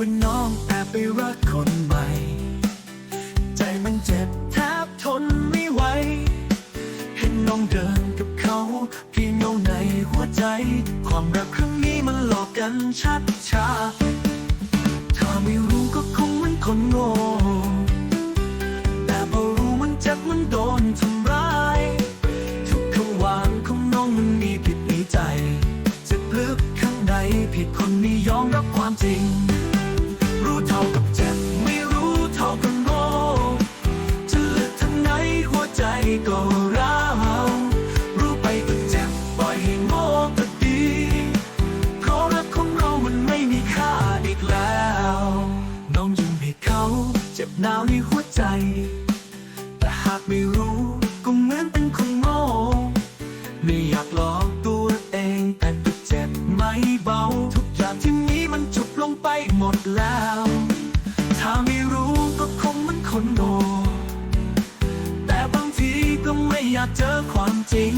ว่าน้องแอบไปรักคนใหม่ ใจมันเจ็บแทบทนไม่ไหว เห็นน้องเดินกับเขาเพียงเงาในหัวใจ ความรักครั้งนี้มันหลอกกันชัดชาถ้าไม่รู้ก็คงเหมันคนโง่แต่พอรู้มันเจ็บมันโดนทำร้าย ทุกคำวานของน้องมันมีผิดในใจจะลึกข้างในผิดคนนี้ยอมรับความจริง เท่ากับเจ็บไม่รู้เท่ากับโง่จะเลือกทางไหนหัวใจก็ร้าวรู้ไปก็เจ็บปล่อยให้โง่ก็ดี เพราะรักของเรามันไม่มีค่าอีกแล้ว น้องยังให้เขาเจ็บหนาวในหัวใจ แต่หากไม่รู้ก็เหมือนเป็นคนโง่ไม่อยากหลอ แล้ว ถ้าไม่รู้ก็คงเหมันคนโง่แต่บางทีก็ไม่อยากเจอความจริง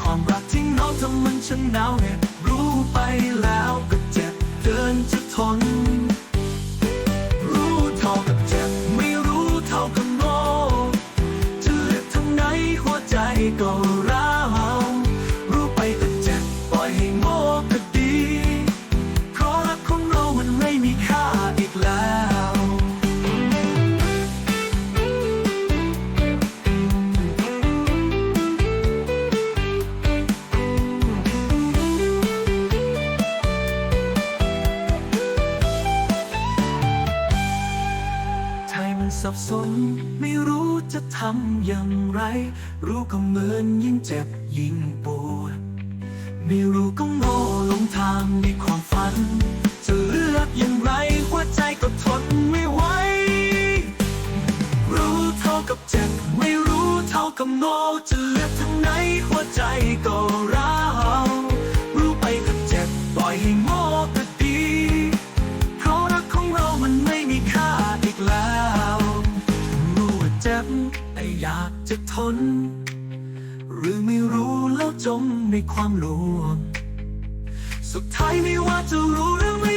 ความรักที่น้องทำมันฉันหนาวเหน็บรู้ไปแล้วก็เจ็บเกินจะทน รู้เท่ากับเจ็บไม่รู้เท่ากับโง่จะเลือกทางไหนหัวใจก็ สับสน ไม่รู้จะทำอย่างไร รู้ก็เหมือนยิ่งเจ็บยิ่งปวดไม่รู้ก็โง่ลงทางในความฝัน จะเลือกอย่างไรหัวใจก็ทนไม่ไหว รู้เท่ากับเจ็บ ไม่รู้เท่ากับโง่จะเลือกทางไหนหัวใจก็ร้าว อยากจะทน หรือไม่รู้แล้วจมในความลวง สุดท้ายไม่ว่าจะรู้หรือไม่